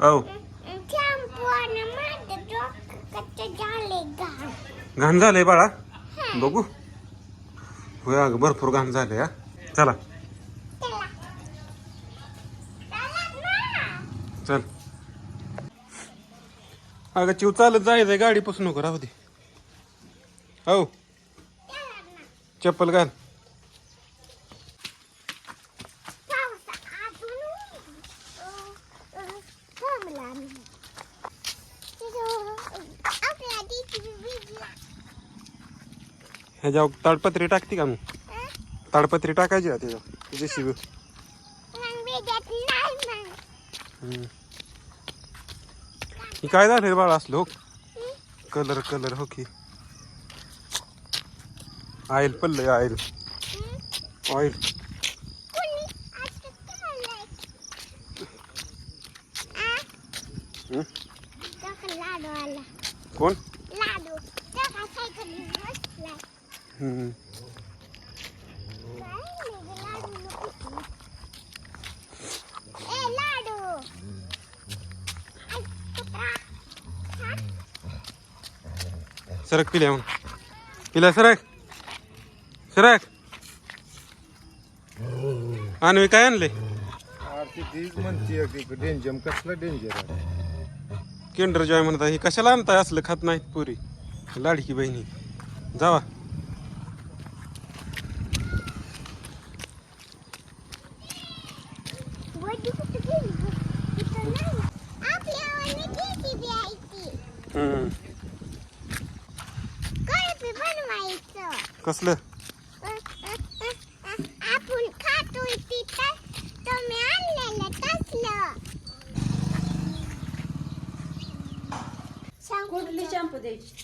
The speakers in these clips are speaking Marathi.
औ। घाण झालंय बाळा. बघू. होय अगं भरपूर घाण झालंय हा. चला. चल. अगं चिव चालत जायचंय गाडी पुसू नको राहू दे. हो चप्पल घाल ह्याच्यावर ताडपत्री टाकते का मी ताडपत्री टाकायची का त्याच्यावर? तुझी शिव ही काय झालं रे बाळा असलो हो? कलर कलर हो की. Oil oil oil. हं? ऑइल कोणी? सरक पिल्या मग. पिल्या सरक. सरक. आणवी काय आणले? म्हणते डेंजर कसलं डेंजर आहे? किंडर जॉय म्हणतात ही कशाला आणताय? असलं खात नाहीत पुरी. लाडकी बहिणी. जावा. कसलं आपण तुम्ही आणलेलं तसलं कुठली शॅम्पू द्यायची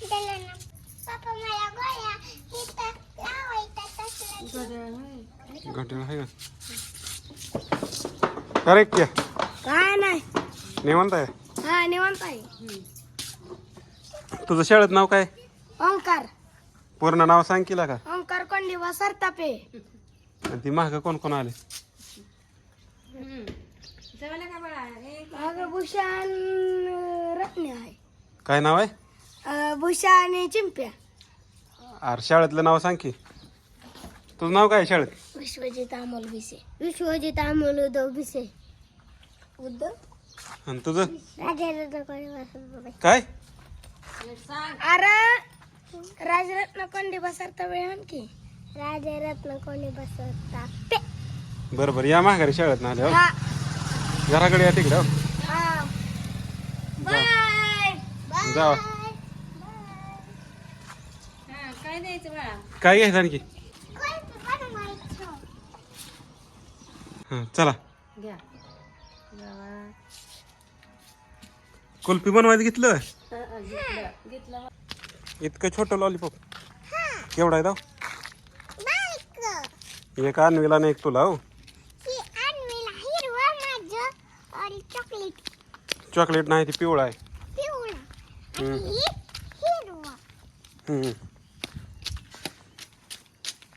दिलं ना. पप्पा मला गोळ्या घड्याळ आहे. का? करेक्ट क्या? काय नाही. निवांत आहे? हा निवांत आहे. तुझं शाळेत नाव काय? ओंकार. पूर्ण नाव सांग केला का? ओंकार कोंडिवा सरतापे. आणि ती महाग कोण कोण आले? अगं भूषा आणि रत्ने आहे. काय नाव आहे? अं, भूषा आणि चिंप्या. अरे शाळेतलं नाव सांग की. तुझं नाव काय आहे शाळेत? विश्वजित अमोल भिसे. विश्वजित अमोल उद्धव भिसे. उद्धव? आणि तुझं? राजा कोणी काय? अरे राजरत्न कोंडिवा सरतापे आणखी राजा रत्न कोणी बसवता बरं बरं. या माघारी शाळेत ना आल्या हा. घराकडे या तिकडे हो. हा. बाय. जावा काय द्यायचं बाळा? काय घ्यायचं आणखी कळपी बनवायचं हां चला. घ्या. कुल्फी बनवायचं घेतलं? घेतलं. घेतलं. इतकं छोटं लॉलीपॉप केवढा आहे दाव एक आणवीला आणि एक तुला हो. ही चॉकलेट चॉकलेट नाही ती पिवळा आहे. पिवळा. हम्म. आणि ही हिरवा. हम्म.